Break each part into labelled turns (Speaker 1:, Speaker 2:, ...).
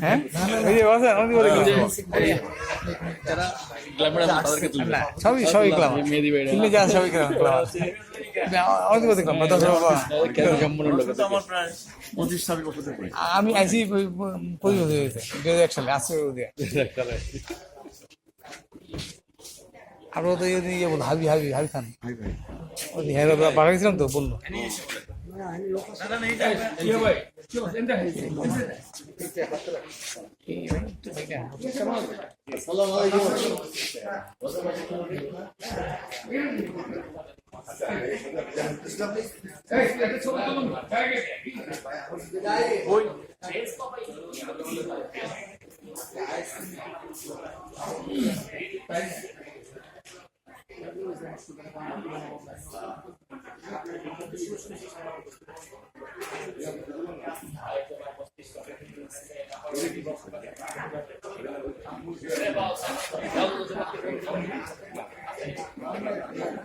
Speaker 1: হ্যাঁ। আমি আইসি পঁচিশ আসছে আমরা তো ইয়ে ইয়ে বল হাবি হাবি হাবি খান। ওই হ্যাঁ বাড়া গেছিলাম তো বলল।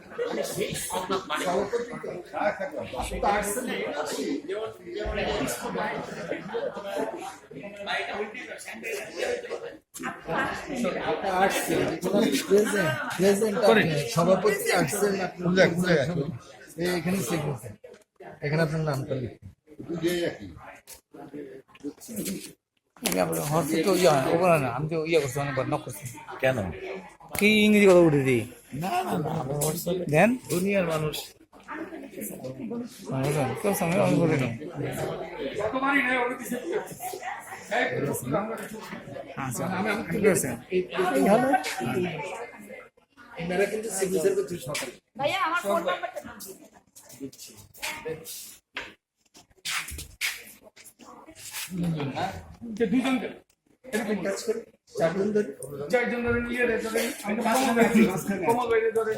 Speaker 1: 哎。
Speaker 2: সভাপতি আসছেন এখানে এখানে আপনার নামটা লিখুন
Speaker 1: ইয়ে হয় আমি তো ইয়ে করছি অনেকবার নক করছি
Speaker 3: কেন
Speaker 1: কি ইংরেজি কথা উঠে দিই
Speaker 2: না না না আমার হোয়াটসঅ্যাপে
Speaker 1: দেন।
Speaker 2: দুনিয়ার মানুষ।
Speaker 1: আচ্ছা
Speaker 2: সকালে
Speaker 4: ভাইয়া আমার ফোন নাম্বারটা।
Speaker 1: দুইজনকে
Speaker 2: এক কাজ করে। চারজন ধরে।
Speaker 1: চারজন ধরে নিয়ে ধরে আমি কমল বাইরে ধরে।